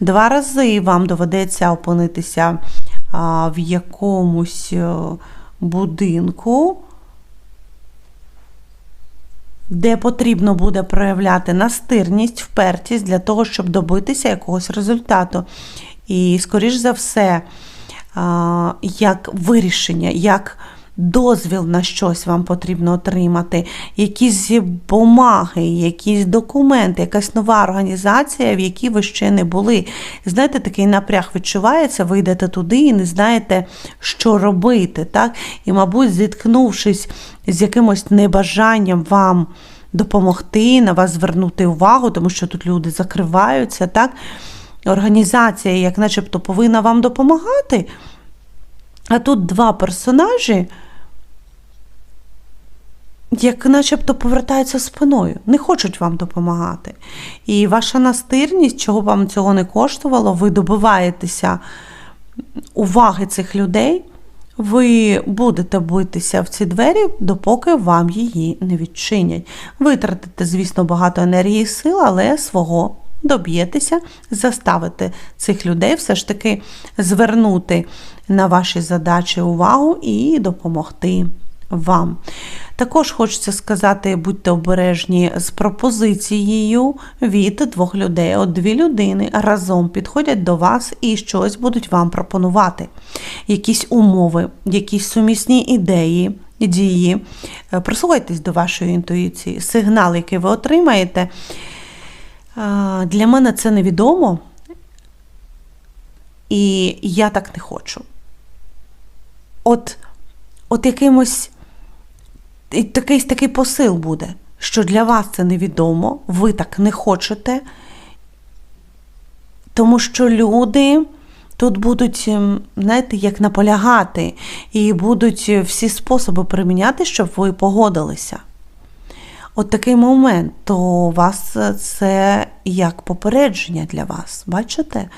Два рази вам доведеться опинитися в якомусь е, будинку, де потрібно буде проявляти настирність, впертість для того, щоб добитися якогось результату. І, скоріш за все, як вирішення, як дозвіл на щось вам потрібно отримати, якісь бумаги, якісь документи, якась нова організація, в якій ви ще не були. Знаєте, такий напряг відчувається, ви йдете туди і не знаєте, що робити. Так? І, мабуть, зіткнувшись з якимось небажанням вам допомогти, на вас звернути увагу, тому що тут люди закриваються, так? Організація, як начебто, повинна вам допомагати. А тут два персонажі, як начебто повертаються спиною, не хочуть вам допомагати. І ваша настирність, чого вам цього не коштувало, ви добиваєтеся уваги цих людей, ви будете битися в ці двері, допоки вам її не відчинять. Витратите, звісно, багато енергії і сил, але свого доб'єтеся, заставити цих людей все ж таки звернути на ваші задачі увагу і допомогти вам. Також хочеться сказати, будьте обережні з пропозицією від двох людей. От дві людини разом підходять до вас і щось будуть вам пропонувати. Якісь умови, якісь сумісні ідеї, дії. Е, Прислухайтесь до вашої інтуїції. Сигнал, який ви отримаєте, для мене це невідомо. І я так не хочу. От, от якимось і такий, такий посил буде, що для вас це невідомо, ви так не хочете, тому що люди тут будуть, ем, знаєте, як наполягати, і будуть всі способи приміняти, щоб ви погодилися. От такий момент, то у вас це як попередження для вас, бачите?